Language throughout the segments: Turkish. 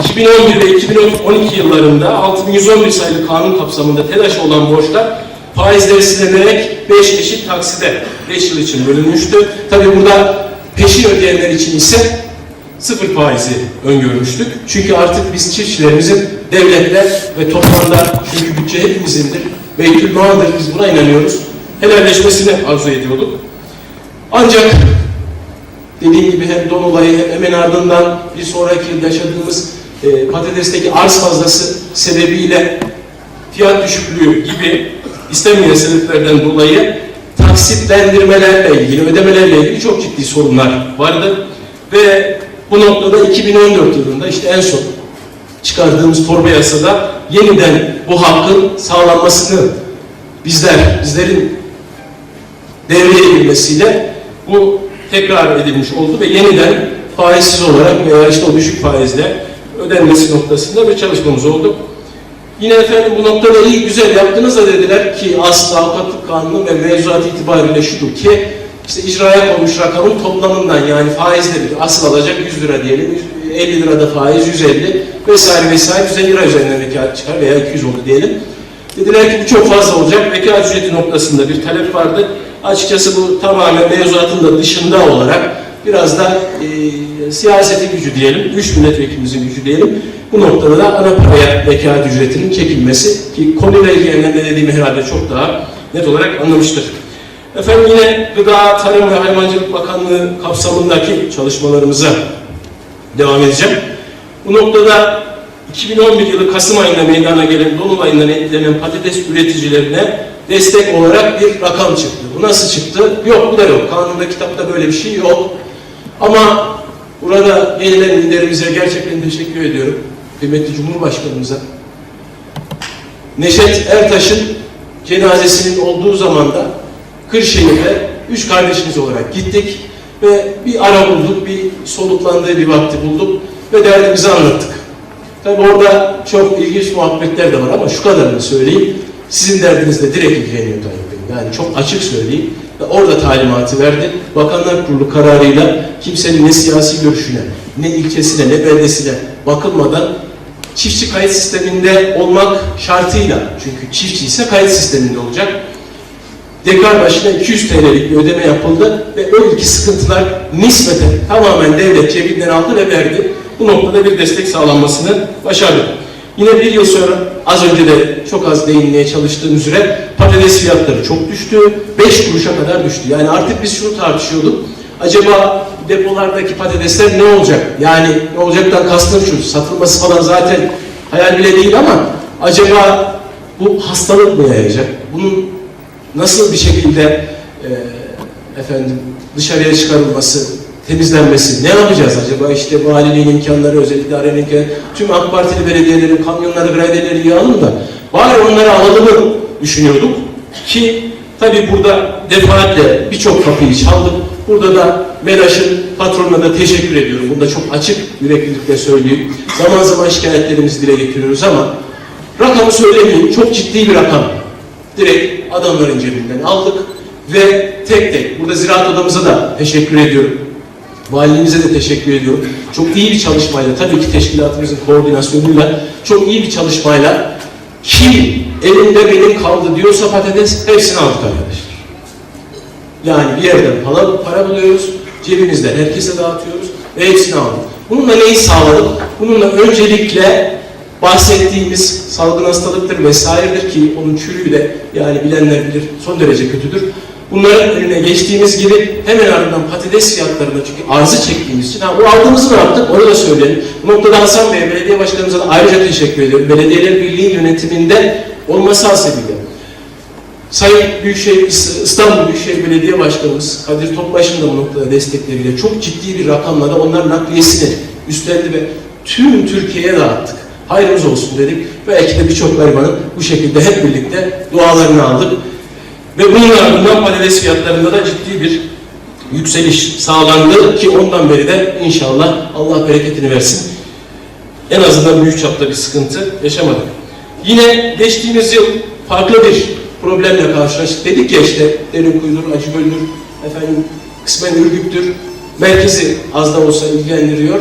2011 ve 2012 yıllarında 6111 sayılı kanun kapsamında TEDAŞ olan borçlar faizleri silenerek 5 eşit takside 5 yıl için bölünmüştü. Tabi burada peşin ödeyenler için ise sıfır faizi öngörmüştük. Çünkü artık biz çiftçilerimizin devletle ve toplamda çünkü bütçe hepimizindir. Beytülmal'dır biz buna inanıyoruz. Helalleşmesini arzu ediyorduk. Ancak dediğim gibi hem don olayı hem hemen ardından bir sonraki yaşadığımız e, patatesteki arz fazlası sebebiyle fiyat düşüklüğü gibi istemeyen sebeplerden dolayı taksitlendirmelerle ilgili, ödemelerle ilgili çok ciddi sorunlar vardı. Ve bu noktada 2014 yılında işte en son çıkardığımız torba yasada yeniden bu hakkın sağlanmasını bizler, bizlerin devreye girmesiyle bu tekrar edilmiş oldu ve yeniden faizsiz olarak veya işte o düşük faizle ödenmesi noktasında bir çalışmamız oldu. Yine efendim bu noktada iyi güzel yaptınız da dediler ki asla avukatlık kanunu ve mevzuat itibariyle şudur ki işte icraya konmuş rakamın toplamından yani faizleri asıl alacak 100 lira diyelim 50 lirada faiz 150 vesaire vesaire 150 lira üzerinden vekalet çıkar veya 200 oldu diyelim. Dediler ki bu çok fazla olacak. Vekalet ücreti noktasında bir talep vardı. Açıkçası bu tamamen mevzuatın da dışında olarak biraz da e, siyasetin gücü diyelim, güç milletvekilimizin gücü diyelim. Bu noktada da ana paraya vekalet ücretinin çekilmesi ki konuyla ilgilenen ne dediğimi herhalde çok daha net olarak anlamıştır. Efendim yine Gıda, Tarım ve Hayvancılık Bakanlığı kapsamındaki çalışmalarımıza devam edeceğim. Bu noktada 2011 yılı Kasım ayında meydana gelen Dolunay'ından etkilenen patates üreticilerine destek olarak bir rakam çıktı. Bu nasıl çıktı? Yok bu da yok. Kanunda kitapta böyle bir şey yok. Ama burada eğilen liderimize gerçekten teşekkür ediyorum. Kıymetli Cumhurbaşkanımıza. Neşet Ertaş'ın cenazesinin olduğu zamanda Kırşehir'de üç kardeşimiz olarak gittik ve bir ara bulduk, bir soluklandığı bir vakti bulduk ve derdimizi anlattık. Tabi orada çok ilginç muhabbetler de var ama şu kadarını söyleyeyim. Sizin derdinizle direkt ilgileniyor Tayyip Bey. Yani çok açık söyleyeyim. Ve orada talimatı verdi. Bakanlar Kurulu kararıyla kimsenin ne siyasi görüşüne, ne ilçesine, ne beldesine bakılmadan çiftçi kayıt sisteminde olmak şartıyla, çünkü çiftçi ise kayıt sisteminde olacak. Dekar başına 200 TL'lik bir ödeme yapıldı ve o ilki sıkıntılar nispeten tamamen devlet cebinden aldı ve verdi. Bu noktada bir destek sağlanmasını başardık. Yine bir yıl sonra az önce de çok az değinmeye çalıştığım üzere patates fiyatları çok düştü. 5 kuruşa kadar düştü. Yani artık biz şunu tartışıyorduk. Acaba depolardaki patatesler ne olacak? Yani ne olacaktan kastım şu. Satılması falan zaten hayal bile değil ama acaba bu hastalık mı yayacak? Bunun nasıl bir şekilde e, efendim dışarıya çıkarılması, temizlenmesi, ne yapacağız acaba? İşte valiliğin imkanları, özel idarenin tüm AK Partili belediyelerin kamyonları, graderleri yağalım da bari onları alalım düşünüyorduk ki tabi burada defaatle birçok kapıyı çaldık. Burada da MERAŞ'ın patronuna da teşekkür ediyorum. Bunu da çok açık yüreklilikle söyleyeyim. Zaman zaman şikayetlerimizi dile getiriyoruz ama rakamı söylemeyeyim. Çok ciddi bir rakam. Direkt adamların cebinden aldık ve tek tek burada ziraat odamıza da teşekkür ediyorum. Valiliğimize de teşekkür ediyorum. Çok iyi bir çalışmayla, tabii ki teşkilatımızın koordinasyonuyla, çok iyi bir çalışmayla kim elinde benim kaldı diyorsa patates hepsini aldık arkadaşlar. Yani bir yerden para, para buluyoruz, cebimizden herkese dağıtıyoruz ve hepsini aldık. Bununla neyi sağladık? Bununla öncelikle bahsettiğimiz salgın hastalıktır vesairedir ki onun çürüğü de yani bilenler bilir son derece kötüdür. Bunların önüne geçtiğimiz gibi hemen ardından patates fiyatlarında çünkü arzı çektiğimiz için, ha, bu aldığımızı ne yaptık onu da söyleyelim. Bu noktada Hasan Bey, belediye başkanımıza da ayrıca teşekkür ediyorum. Belediyeler Birliği yönetiminde olması hasebiyle. Sayın Büyükşehir, İstanbul Büyükşehir Belediye Başkanımız Kadir Topbaş'ın da bu noktada destekleriyle çok ciddi bir rakamla da onların nakliyesini üstlendi ve tüm Türkiye'ye dağıttık. Hayrımız olsun dedik. Belki de birçok garibanın bu şekilde hep birlikte dualarını aldık. Ve bunun ardından patates fiyatlarında da ciddi bir yükseliş sağlandı ki ondan beri de inşallah Allah bereketini versin. En azından büyük çapta bir sıkıntı yaşamadık. Yine geçtiğimiz yıl farklı bir problemle karşılaştık. Dedik ya işte Derinkuyu'dur, Acıgöl'dür, efendim kısmen Ürgüp'tür. Merkezi az da olsa ilgilendiriyor.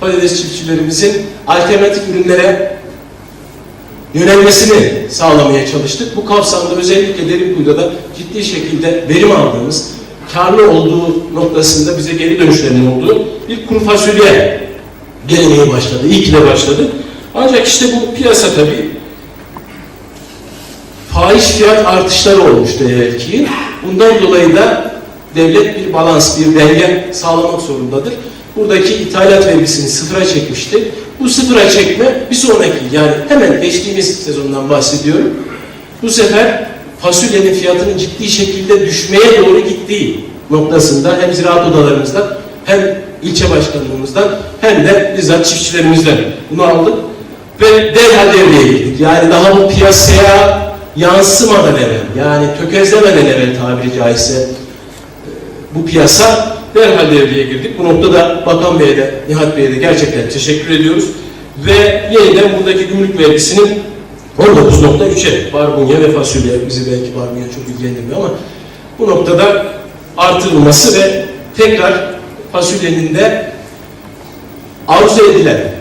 patates çiftçilerimizin alternatif ürünlere yönelmesini sağlamaya çalıştık. Bu kapsamda özellikle Derinkuyu'da da ciddi şekilde verim aldığımız, karlı olduğu noktasında bize geri dönüşlerinin olduğu bir kuru fasulye geleneği başladı. İyi ki de başladı. Ancak işte bu piyasa tabii fahiş fiyat artışları olmuştu evvelki. Bundan dolayı da devlet bir balans, bir denge sağlamak zorundadır. Buradaki ithalat vergisini sıfıra çekmişti. Bu sıfıra çekme bir sonraki yani hemen geçtiğimiz sezondan bahsediyorum. Bu sefer fasulyenin fiyatının ciddi şekilde düşmeye doğru gittiği noktasında hem ziraat odalarımızdan hem ilçe başkanlığımızdan hem de bizzat çiftçilerimizden bunu aldık ve derhal devreye girdik. Yani daha bu piyasaya yansımadan evvel yani tökezlemeden evvel tabiri caizse e, bu piyasa derhal devreye girdik. Bu noktada Bakan Bey'e de, Nihat Bey'e de gerçekten teşekkür ediyoruz. Ve yeniden buradaki gümrük vergisinin 19.3'e barbunya ve fasulye, bizi belki barbunya çok ilgilendirmiyor ama bu noktada artırılması ve tekrar fasulyenin de arzu edilen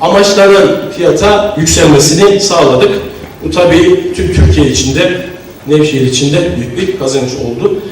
amaçlanan fiyata yükselmesini sağladık. Bu tabii tüm Türkiye içinde, Nevşehir içinde büyük bir kazanç oldu.